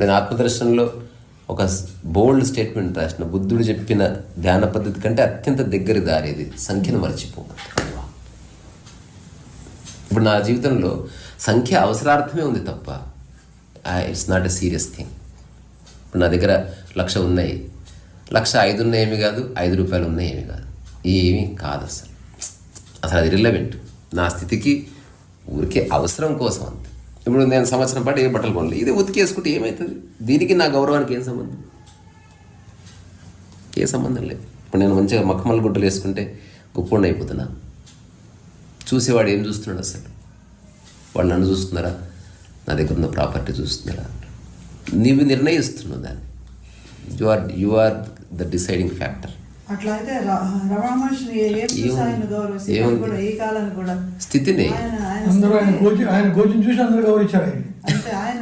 నేను ఆత్మదర్శనంలో ఒక బోల్డ్ స్టేట్మెంట్ రాసిన బుద్ధుడు చెప్పిన ధ్యాన పద్ధతి కంటే అత్యంత దగ్గరి దారి ఇది. సంఖ్యను మర్చిపో. ఇప్పుడు నా జీవితంలో సంఖ్య అవసరార్థమే ఉంది తప్ప it's not a serious thing ఇప్పుడు నా దగ్గర లక్ష ఉన్నాయి. లక్ష ఐదు ఉన్నాయేమి కాదు ఐదు రూపాయలు ఉన్నాయి ఏమి కాదు. ఏమీ కాదు అసలు. అసలు అది రిలవెంట్ నా స్థితికి ఊరికే అవసరం కోసం అంతే. ఇప్పుడు నేను సంవత్సరం పాటు ఏ బట్టలు కొనలేదు ఇది ఉతికేసుకుంటే ఏమవుతుంది దీనికి నా గౌరవానికి ఏం సంబంధం? ఏ సంబంధం లేదు. ఇప్పుడు నేను మంచిగా మక్కమల్ గుడ్డలు వేసుకుంటే గొప్పండి అయిపోతున్నా. చూసేవాడు ఏం చూస్తున్నాడు అసలు? వాళ్ళు నన్ను చూస్తున్నారా? నా దగ్గర ఉన్న ప్రాపర్టీ చూస్తున్నారా? నీవు నిర్ణయిస్తున్నావు దాన్ని. You are you are the deciding factor అట్లయితే ర- రమణ మహర్షిని ఏ చూసి? ఆయన? కూడా ఈ కాలానికి కూడా స్థితిని ఆయన ఆయన అందరూ ఆయన కోచి ఆయన కోచింగ్ చూసి అందరూ గౌరవించారు ఆయన అంటే ఆయన